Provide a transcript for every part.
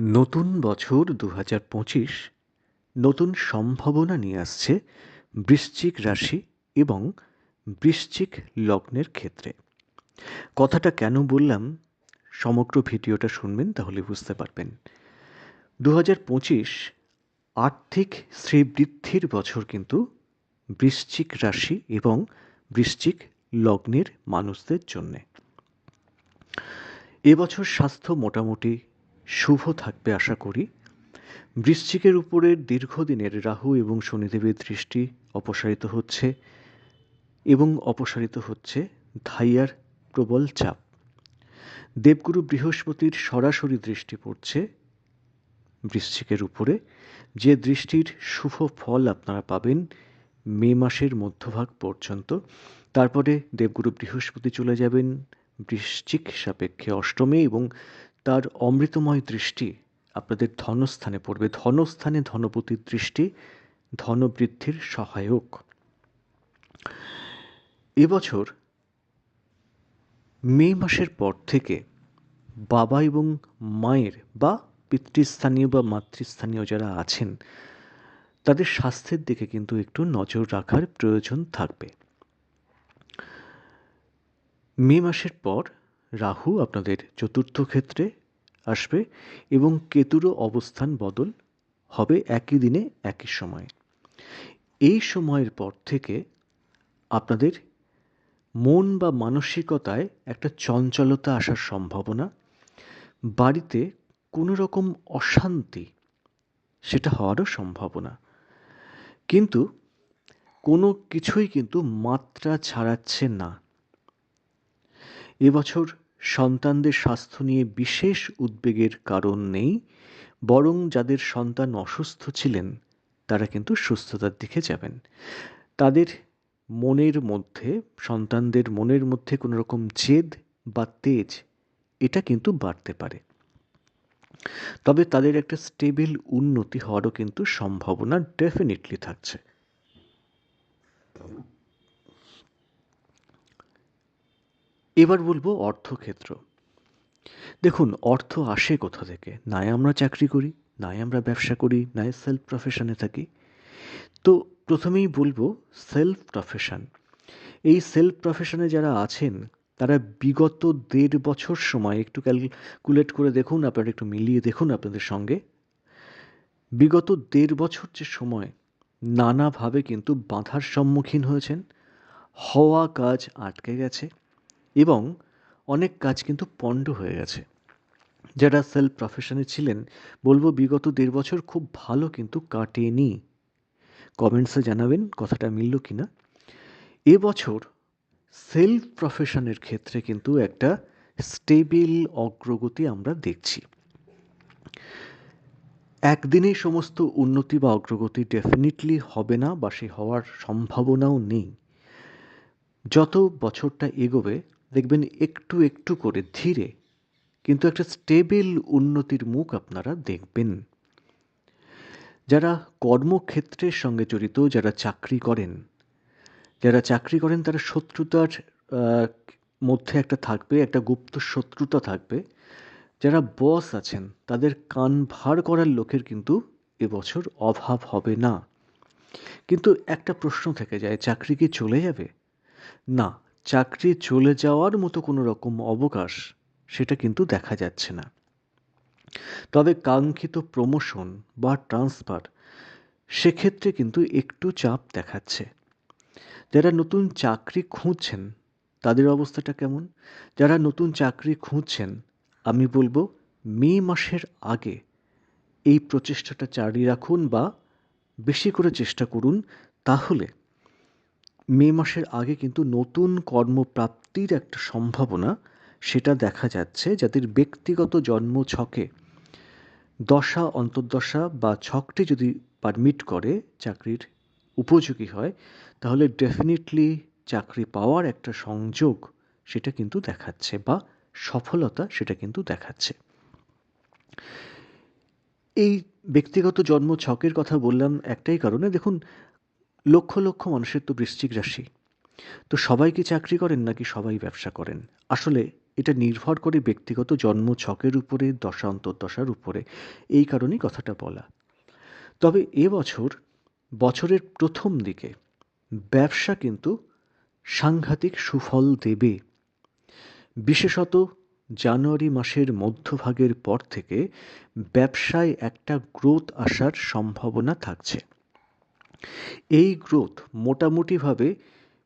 নতুন বছর দু হাজার পঁচিশ নতুন সম্ভাবনা নিয়ে আসছে বৃশ্চিক রাশি এবং বৃশ্চিক লগ্নের ক্ষেত্রে। কথাটা কেন বললাম? সমগ্র ভিডিওটা শুনবেন তাহলে বুঝতে পারবেন। দু হাজার পঁচিশ আর্থিক শ্রীবৃদ্ধির বছর কিন্তু বৃশ্চিক রাশি এবং বৃশ্চিক লগ্নের মানুষদের জন্যে। এবছর স্বাস্থ্য মোটামুটি শুভ থাকবে আশা করি। বৃশ্চিকের উপরের দীর্ঘদিনের রাহু এবং শনিদেবের দৃষ্টি অপসারিত হচ্ছে এবং অপসারিত হচ্ছে ধাইয়ার প্রবল চাপ। দেবগুরু বৃহস্পতির সরাসরি দৃষ্টি পড়ছে বৃশ্চিকের উপরে। যে দৃষ্টির শুভ ফল আপনারা পাবেন মে মাসের মধ্যভাগ পর্যন্ত। তারপরে দেবগুরু বৃহস্পতি চলে যাবেন বৃশ্চিক সাপেক্ষে অষ্টমে এবং তার অমৃতময় দৃষ্টি আপনাদের ধনস্থানে পড়বে। ধনস্থানে ধনপতির দৃষ্টি, ধনবৃদ্ধির সহায়ক। এবছর মে মাসের পর থেকে বাবা এবং মায়ের বা পিতৃস্থানীয় বা মাতৃস্থানীয় যারা আছেন, তাদের স্বাস্থ্যের দিকে কিন্তু একটু নজর রাখার প্রয়োজন থাকবে। মে মাসের পর রাহু আপনাদের চতুর্থ ক্ষেত্রে আসবে এবং কেতুরও অবস্থান বদল হবে একই দিনে, একই সময়ে। এই সময়ের পর থেকে আপনাদের মন বা মানসিকতায় একটা চঞ্চলতা আসার সম্ভাবনা, বাড়িতে কোনো রকম অশান্তি, সেটা হওয়ারও সম্ভাবনা। কিন্তু কোনো কিছুই কিন্তু মাত্রা ছাড়াচ্ছে না। এবছর সন্তানদের স্বাস্থ্য নিয়ে বিশেষ উদ্বেগের কারণ নেই, বরং যাদের সন্তান অসুস্থ ছিলেন, তারা কিন্তু সুস্থতার দিকে যাবেন। তাদের মনের মধ্যে, সন্তানদের মনের মধ্যে কোনো রকম জেদ বা তেজ, এটা কিন্তু বাড়তে পারে। তবে তাদের একটা স্টেবিল উন্নতি হওয়ারও কিন্তু সম্ভাবনা ডেফিনেটলি থাকছে। এবার বলব অর্থক্ষেত্র। দেখুন, অর্থ আসে কোথা থেকে? নাই আমরা চাকরি করি, নাই আমরা ব্যবসা করি, নাই সেলফ প্রফেশনে থাকি। তো প্রথমেই বলব সেলফ প্রফেশন এই সেলফ প্রফেশনে যারা আছেন, তারা বিগত দেড় বছর সময় একটু ক্যালকুলেট করে দেখুন, আপনারা একটু মিলিয়ে দেখুন আপনাদের সঙ্গে। বিগত দেড় বছর যে সময় নানাভাবে কিন্তু বাধার সম্মুখীন হয়েছেন, হওয়া কাজ আটকে গেছে। এবং অনেক কাজ কিন্তু পণ্ড হয়ে গেছে। যারা সেলফ প্রফেশনে ছিলেন, বলব বিগত দেড় বছর খুব ভালো কিন্তু কাটেনি। কমেন্টসে জানাবেন কথাটা মিলল কি না এবছর সেলফ প্রফেশনের ক্ষেত্রে কিন্তু একটা স্টেবিল অগ্রগতি আমরা দেখছি। একদিনেই সমস্ত উন্নতি বা অগ্রগতি ডেফিনেটলি হবে না বা সে হওয়ার সম্ভাবনাও নেই। যত বছরটা এগোবে দেখবেন একটু একটু করে ধীরে কিন্তু একটা স্টেবিল উন্নতির মুখ আপনারা দেখবেন। যারা কর্মক্ষেত্রের সঙ্গে জড়িত, যারা চাকরি করেন, যারা চাকরি করেন তারা শত্রুতার মধ্যে একটা থাকবে, একটা গুপ্ত শত্রুতা থাকবে। যারা বস আছেন, তাদের কান ভার করার লোকের কিন্তু এবছর অভাব হবে না। কিন্তু একটা প্রশ্ন থেকে যায়, চাকরি কি চলে যাবে? না চাকরি চলে যাওয়ার মতো কোনো রকম অবকাশ সেটা কিন্তু দেখা যাচ্ছে না। তবে কাঙ্ক্ষিত প্রমোশন বা ট্রান্সফার সেক্ষেত্রে কিন্তু একটু চাপ দেখাচ্ছে। যারা নতুন চাকরি খুঁজছেন, তাদের অবস্থাটা কেমন? যারা নতুন চাকরি খুঁজছেন, আমি বলব মে মাসের আগে এই প্রচেষ্টাটা জারি রাখুন বা বেশি করে চেষ্টা করুন তাহলে মে মাসের আগে কিন্তু নতুন কর্মপ্রাপ্তির একটা সম্ভাবনা সেটা দেখা যাচ্ছে যাদের ব্যক্তিগত জন্ম ছকে। দশা, অন্তর্দশা বা ছকটি যদি পারমিট করে চাকরির উপযোগী হয়, তাহলে ডেফিনেটলি চাকরি পাওয়ার একটা সংযোগ সেটা কিন্তু দেখাচ্ছে বা সফলতা সেটা কিন্তু দেখাচ্ছে। এই ব্যক্তিগত জন্ম ছকের কথা বললাম একটাই কারণে। দেখুন লক্ষ লক্ষ মানুষের তো বৃশ্চিক রাশি। তো সবাই কি চাকরি করেন নাকি সবাই ব্যবসা করেন? আসলে এটা নির্ভর করে ব্যক্তিগত জন্ম ছকের উপরে, দশা অন্তর্দশার উপরে। এই কারণেই কথাটা বলা। তবে এবছর বছরের প্রথম দিকে ব্যবসা কিন্তু সাংঘাতিক সুফল দেবে। বিশেষত জানুয়ারি মাসের মধ্যভাগের পর থেকে ব্যবসায় একটা গ্রোথ আসার সম্ভাবনা থাকছে। এই গ্রোথ মোটামুটিভাবে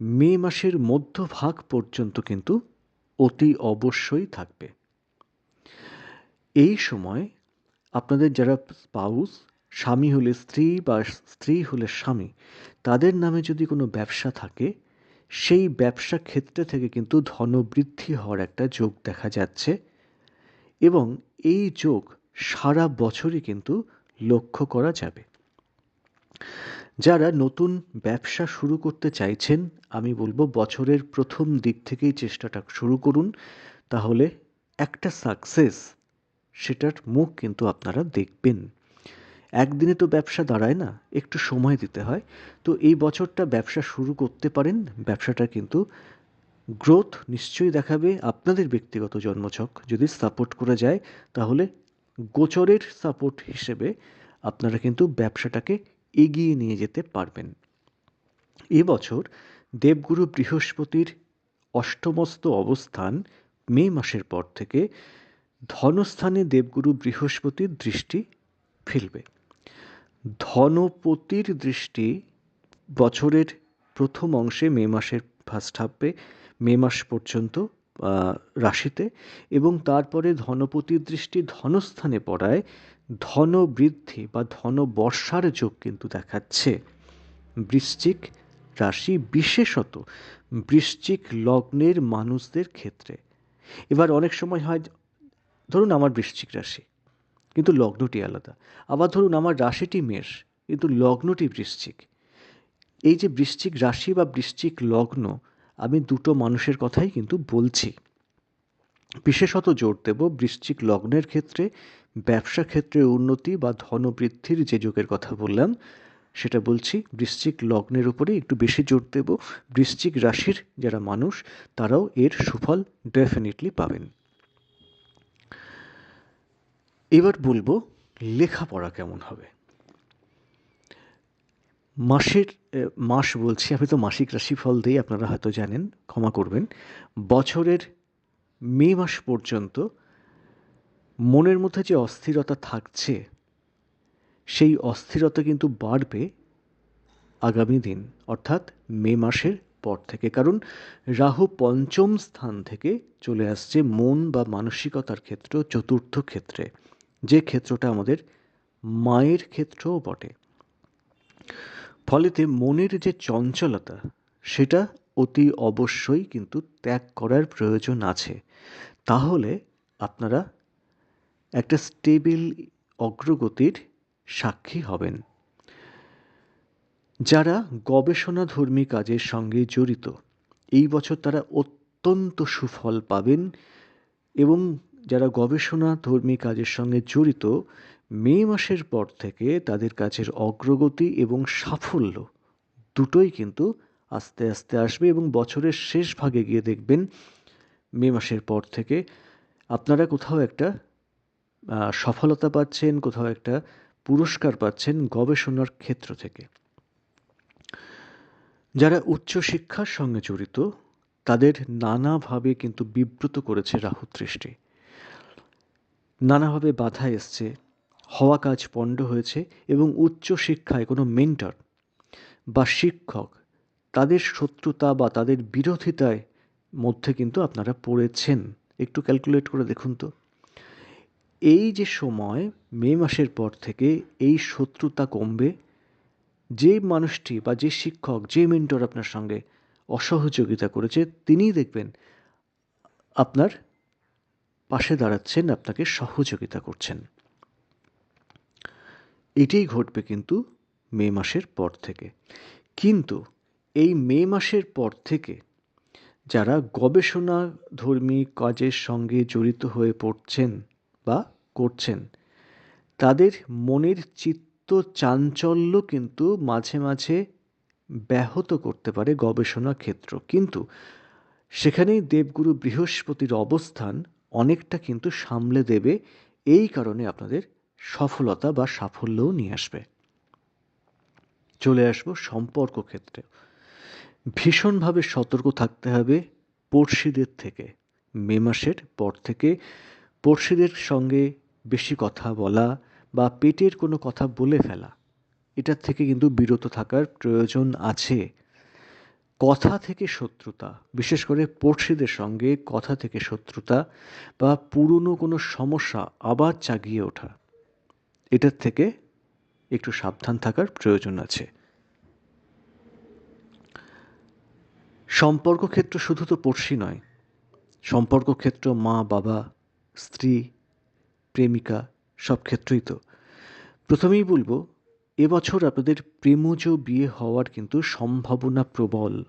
মে মাসের মধ্যভাগ পর্যন্ত কিন্তু অতি অবশ্যই থাকবে। এই সময় আপনাদের যারা স্পাউস, স্বামী হলে স্ত্রী বা স্ত্রী হলে স্বামী, তাদের নামে যদি কোনো ব্যবসা থাকে, সেই ব্যবসা ক্ষেত্রে থেকে কিন্তু ধনবৃদ্ধি হওয়ার একটা যোগ দেখা যাচ্ছে এবং এই যোগ সারা বছরই কিন্তু লক্ষ্য করা যাবে। যারা নতুন ব্যবসা শুরু করতে চাইছেন, আমি বলব বছরের প্রথম দিক থেকেই চেষ্টাটা শুরু করুন। তাহলে একটা সাকসেস, সেটার মুখ কিন্তু আপনারা দেখবেন। একদিনে তো ব্যবসা দাঁড়ায় না, একটু সময় দিতে হয়। তো এই বছরটা ব্যবসা শুরু করতে পারেন, ব্যবসাটা কিন্তু গ্রোথ নিশ্চয়ই দেখাবে আপনাদের ব্যক্তিগত জন্মছক। যদি সাপোর্ট করে যায়, তাহলে গোচরের সাপোর্ট হিসেবে আপনারা কিন্তু ব্যবসাটাকে এগিয়ে নিয়ে যেতে পারবেন। এবছর দেবগুরু বৃহস্পতির অষ্টমস্ত অবস্থান মে মাসের পর থেকে ধনস্থানে দেবগুরু বৃহস্পতির দৃষ্টি ফেলবে। ধনপতির দৃষ্টি বছরের প্রথম অংশে মে মাসের ফার্স্ট হাফে, মে মাস পর্যন্ত রাশিতে এবং তারপরে ধনপতির দৃষ্টি ধনস্থানে পড়ায় ধন বৃদ্ধি বা ধন বর্ষার যোগ কিন্তু দেখাচ্ছে। বৃশ্চিক রাশি বিশেষত বৃশ্চিক লগ্নের মানুষদের ক্ষেত্রে। এবার অনেক সময় হয়, ধরুন আমার বৃশ্চিক রাশি, কিন্তু লগ্নটি আলাদা। আবার ধরুন আমার রাশিটি মেষ, কিন্তু লগ্নটি বৃশ্চিক। এই যে বৃশ্চিক রাশি বা বৃশ্চিক লগ্ন, আমি দুটো মানুষের কথাই কিন্তু বলছি। বিশেষত জোর দেব বৃশ্চিক লগ্নের ক্ষেত্রে ব্যবসা ক্ষেত্রে উন্নতি বা ধনবৃদ্ধির যে যোগের কথা বললাম, সেটা বলছি বৃশ্চিক লগ্নের উপরে একটু বেশি জোর দেব। বৃশ্চিক রাশির যারা মানুষ, তারাও এর সুফল ডেফিনেটলি পাবেন। এবার বলব লেখাপড়া কেমন হবে? মাসের মাস বলছি, আমি তো মাসিক রাশিফল দিই, আপনারা হয়তো জানেন, ক্ষমা করবেন। বছরের মে মাস পর্যন্ত মনের মধ্যে যে অস্থিরতা থাকছে, সেই অস্থিরতা কিন্তু বাড়বে আগামী দিন, অর্থাৎ মে মাসের পর থেকে। কারণ রাহু পঞ্চম স্থান থেকে চলে আসছে মন বা মানসিকতার ক্ষেত্র, চতুর্থ ক্ষেত্রে। যে ক্ষেত্রটা আমাদের মায়ের ক্ষেত্রও বটে। ফলেতে মনের যে চঞ্চলতা, সেটা অতি অবশ্যই কিন্তু ত্যাগ করার প্রয়োজন আছে। তাহলে আপনারা একটা স্টেবিল অগ্রগতির সাক্ষী হবেন। যারা গবেষণাধর্মী কাজের সঙ্গে জড়িত, এই বছর তারা অত্যন্ত সুফল পাবেন এবং যারা গবেষণাধর্মী কাজের সঙ্গে জড়িত, মে মাসের পর থেকে তাদের কাজের অগ্রগতি এবং সাফল্য দুটোই কিন্তু আস্তে আস্তে আসবে এবং বছরের শেষ ভাগে গিয়ে দেখবেন মে মাসের পর থেকে আপনারা কোথাও একটা সফলতা পাচ্ছেন, কোথাও একটা পুরস্কার পাচ্ছেন গবেষণার ক্ষেত্র থেকে। যারা উচ্চশিক্ষার সঙ্গে জড়িত, তাদের নানাভাবে কিন্তু বিব্রত করেছে রাহু দৃষ্টি। নানাভাবে বাধা এসছে, হওয়া কাজ পণ্ড হয়েছে এবং উচ্চশিক্ষায় কোনো মেন্টর বা শিক্ষক তাদের শত্রুতা বা তাদের বিরোধিতায় মধ্যে কিন্তু আপনারা পড়েছেন। একটু ক্যালকুলেট করে দেখুন তো। এই যে সময়, মে মাসের পর থেকে এই শত্রুতা কমবে, যে মানুষটি বা যে শিক্ষক, যে মেন্টর আপনার সঙ্গে অসহযোগিতা করেছে, তিনিই দেখবেন আপনার পাশে দাঁড়াচ্ছেন, আপনাকে সহযোগিতা করছেন। এটাই ঘটবে কিন্তু মে মাসের পর থেকে। কিন্তু এই মে মাসের পর থেকে যারা গবেষণা ধর্মী কাজের সঙ্গে জড়িত হয়ে পড়ছেন বা করছেন। তাদের মনের চিত্ত চাঞ্চল্য কিন্তু মাঝে মাঝে ব্যাহত করতে পারে গবেষণা ক্ষেত্র। কিন্তু সেখানেই দেবগুরু বৃহস্পতির অবস্থান অনেকটা কিন্তু সামলে দেবে। এই কারণে আপনাদের সফলতা বা সাফল্যও নিয়ে আসবে। চলে আসব সম্পর্ক ক্ষেত্রে। ভীষণভাবে সতর্ক থাকতে হবে পড়শিদের থেকে। মে মাসের পর থেকে পড়শিদের সঙ্গে বেশি কথা বলা বা পেটের কোনো কথা বলে ফেলা, এটার থেকে কিন্তু বিরত থাকার প্রয়োজন আছে। কথা থেকে শত্রুতা, বিশেষ করে পড়শিদের সঙ্গে কথা থেকে শত্রুতা বা পুরনো কোনো সমস্যা আবার জাগিয়ে ওঠা, এটার থেকে একটু সাবধান থাকার প্রয়োজন আছে। সম্পর্ক ক্ষেত্র শুধু তো পড়শি নয়, সম্পর্ক ক্ষেত্র মা বাবা স্ত্রী, প্রেমিকা, সব ক্ষেত্রেই তো। প্রথমেই বলব, এবছর আপনাদের প্রেমজ বিয়ে হওয়ার কিন্তু সম্ভাবনা প্রবল।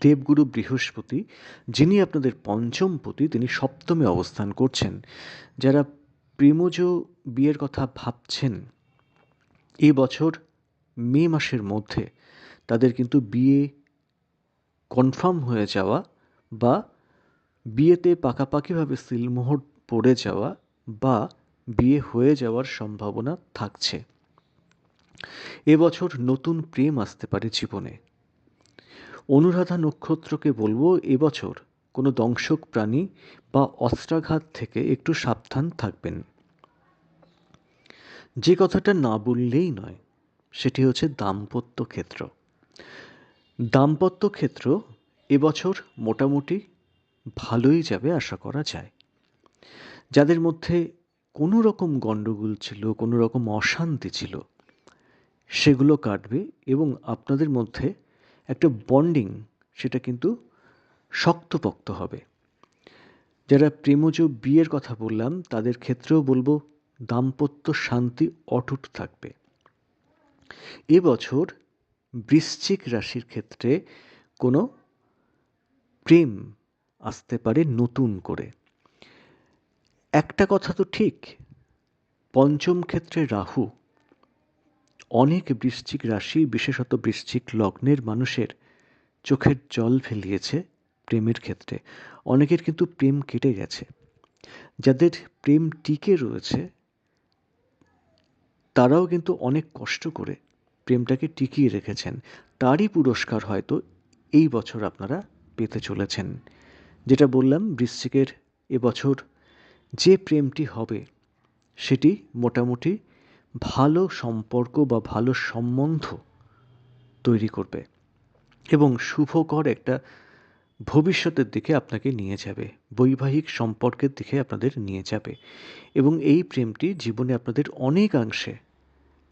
দেবগুরু বৃহস্পতি, যিনি আপনাদের পঞ্চম পতি তিনি সপ্তমে অবস্থান করছেন। যারা প্রেমজ বিয়ের কথা ভাবছেন এ বছর মে মাসের মধ্যে তাদের কিন্তু বিয়ে কনফার্ম হয়ে যাওয়া বা বিয়েতে পাকাপাকিভাবে সিলমোহর পড়ে যাওয়া বা বিয়ে হয়ে যাওয়ার সম্ভাবনা থাকছে। এবছর নতুন প্রেম আসতে পারে জীবনে। অনুরাধা নক্ষত্রকে বলব এবছর কোনো দংশক প্রাণী বা অস্ত্রাঘাত থেকে একটু সাবধান থাকবেন। যে কথাটা না বললেই নয়, সেটি হচ্ছে দাম্পত্য ক্ষেত্র। দাম্পত্য ক্ষেত্র এবছর মোটামুটি ভালোই যাবে আশা করা যায়। যাদের মধ্যে কোনো রকম গণ্ডগোল ছিল, কোনো রকম অশান্তি ছিল, সেগুলো কাটবে এবং আপনাদের মধ্যে একটা বন্ডিং সেটা কিন্তু শক্তপোক্ত হবে। যারা প্রেমজ বিয়ের কথা বললাম, তাদের ক্ষেত্রেও বলব দাম্পত্য শান্তি অটুট থাকবে। এবছর বৃশ্চিক রাশির ক্ষেত্রে কোনো প্রেম আসতে পারে নতুন করে। একটা কথা তো ঠিক, পঞ্চম ক্ষেত্রে রাহু। অনেক বৃশ্চিক রাশি, বিশেষত বৃশ্চিক লগ্নের মানুষের চোখের জল ফেলিয়েছে প্রেমের ক্ষেত্রে। অনেকের কিন্তু প্রেম কেটে গেছে। যাদের প্রেম টিকে রয়েছে, তারাও কিন্তু অনেক কষ্ট করে প্রেমটাকে টিকিয়ে রেখেছেন। তারই পুরস্কার হয়তো এই বছর আপনারা পেতে চলেছেন। যেটা বললাম বৃশ্চিকের এবছর যে প্রেমটি হবে, সেটি মোটামুটি ভালো সম্পর্ক বা ভালো সম্বন্ধ তৈরি করবে এবং শুভকর একটা ভবিষ্যতের দিকে আপনাকে নিয়ে যাবে, বৈবাহিক সম্পর্কের দিকে আপনাদের নিয়ে যাবে এবং এই প্রেমটি জীবনে আপনাদের অনেকাংশে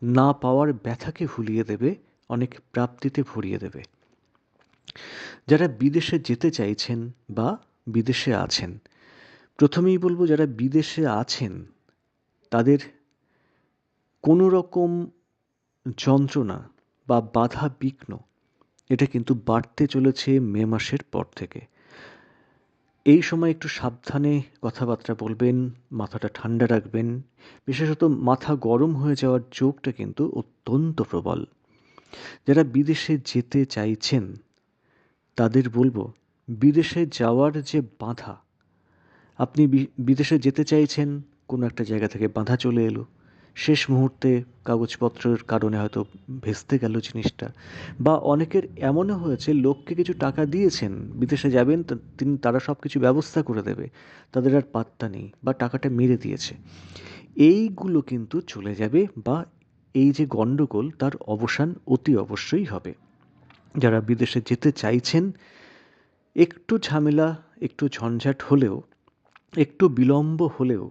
না পাওয়ার ব্যথাকে ভুলিয়ে দেবে, অনেক প্রাপ্তিতে ভরিয়ে দেবে। যারা বিদেশে যেতে চাইছেন বা বিদেশে আছেন, প্রথমেই বলব যারা বিদেশে আছেন, তাদের কোনো রকম যন্ত্রণা বা বাধা বিঘ্ন, এটা কিন্তু বাড়তে চলেছে মে মাসের পর থেকে। এই সময় একটু সাবধানে কথাবার্তা বলবেন, মাথাটা ঠান্ডা রাখবেন, বিশেষত মাথা গরম হয়ে যাওয়ার যোগটা কিন্তু অত্যন্ত প্রবল। যারা বিদেশে যেতে চাইছেন তাদের বলব, বিদেশে যাওয়ার যে বাধা, আপনি বিদেশে যেতে চাইছেন, কোনো একটা জায়গা থেকে বাধা চলে এলো। শেষ মুহূর্তে কাগজপত্রের কারণে হয়তো ভেস্তে গেল জিনিসটা। বা অনেকের এমনও হয়েছে, লোককে কিছু টাকা দিয়েছেন, বিদেশে যাবেন তিনি তারা সব কিছু ব্যবস্থা করে দেবে। তাদের আর পাত্তা নেই, বা টাকাটা মেরে দিয়েছে। এইগুলো কিন্তু চলে যাবে, বা এই যে গণ্ডগোল, তার অবসান অতি অবশ্যই হবে। যারা বিদেশে যেতে চাইছেন, একটু ঝামেলা, একটু ঝঞ্ঝাট হলেও, একটু বিলম্ব হলেও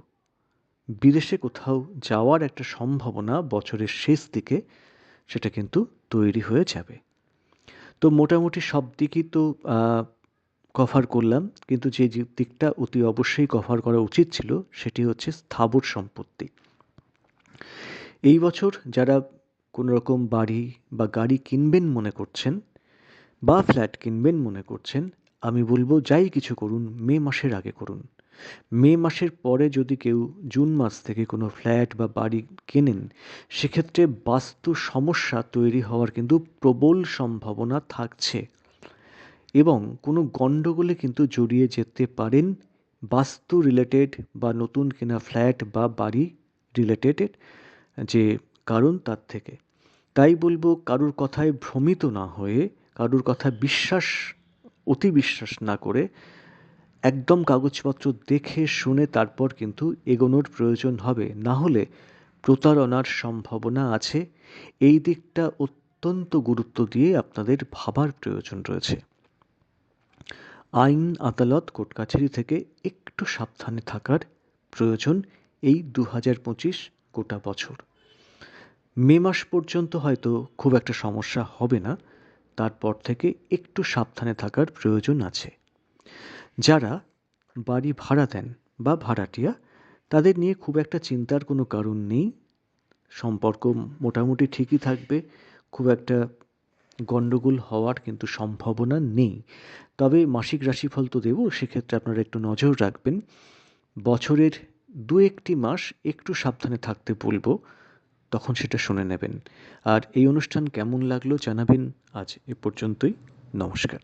বিদেশে কোথাও যাওয়ার একটা সম্ভাবনা বছরের শেষ দিকে, সেটা কিন্তু তৈরি হয়ে যাবে। তো মোটামুটি সব দিকই তো কভার করলাম, কিন্তু যে দিকটা অতি অবশ্যই কভার করা উচিত ছিল, সেটি হচ্ছে স্থাবর সম্পত্তি। এই বছর যারা কোনো রকম বাড়ি বা গাড়ি কিনবেন মনে করছেন বা ফ্ল্যাট কিনবেন মনে করছেন, আমি বলব যাই কিছু করুন, মে মাসের আগে করুন। মে মাসের পরে যদি কেউ জুন মাস থেকে কোনো ফ্ল্যাট বা বাড়ি কেনেন, সেক্ষেত্রে বাস্তু সমস্যা তৈরি হওয়ার কিন্তু প্রবল সম্ভাবনা থাকছে। এবং কোনো গণ্ডগোলে কিন্তু জড়িয়ে যেতে পারেন বাস্তু রিলেটেড বা নতুন কেনা ফ্ল্যাট বা বাড়ি রিলেটেড যে কারণ তার থেকে। তাই বলব কারুর কথায় ভ্রমিত না হয়ে কারুর কথা বিশ্বাস, অতি বিশ্বাস না করে একদম কাগজপত্র দেখে, শুনে তারপর কিন্তু এগোনোর প্রয়োজন হবে। না হলে প্রতারণার সম্ভাবনা আছে। এই দিকটা অত্যন্ত গুরুত্ব দিয়ে আপনাদের ভাবার প্রয়োজন রয়েছে। আইন, আদালত কোর্ট কাছারি থেকে একটু সাবধানে থাকার প্রয়োজন এই দু হাজার পঁচিশ গোটা বছর। মে মাস পর্যন্ত হয়তো খুব একটা সমস্যা হবে না। তারপর থেকে একটু সাবধানে থাকার প্রয়োজন আছে। যারা বাড়ি ভাড়া দেন বা ভাড়াটিয়া, তাদের নিয়ে খুব একটা চিন্তার কোনো কারণ নেই। সম্পর্ক মোটামুটি ঠিকই থাকবে, খুব একটা গণ্ডগোল হওয়ার কিন্তু সম্ভাবনা নেই। তবে মাসিক রাশিফল তো দেবো, সেক্ষেত্রে আপনারা একটু নজর রাখবেন। বছরের দু একটি মাস একটু সাবধানে থাকতে বলব। তখন সেটা শুনে নেবেন। আর এই অনুষ্ঠান কেমন লাগল জানাবেন আজ এ পর্যন্তই। নমস্কার।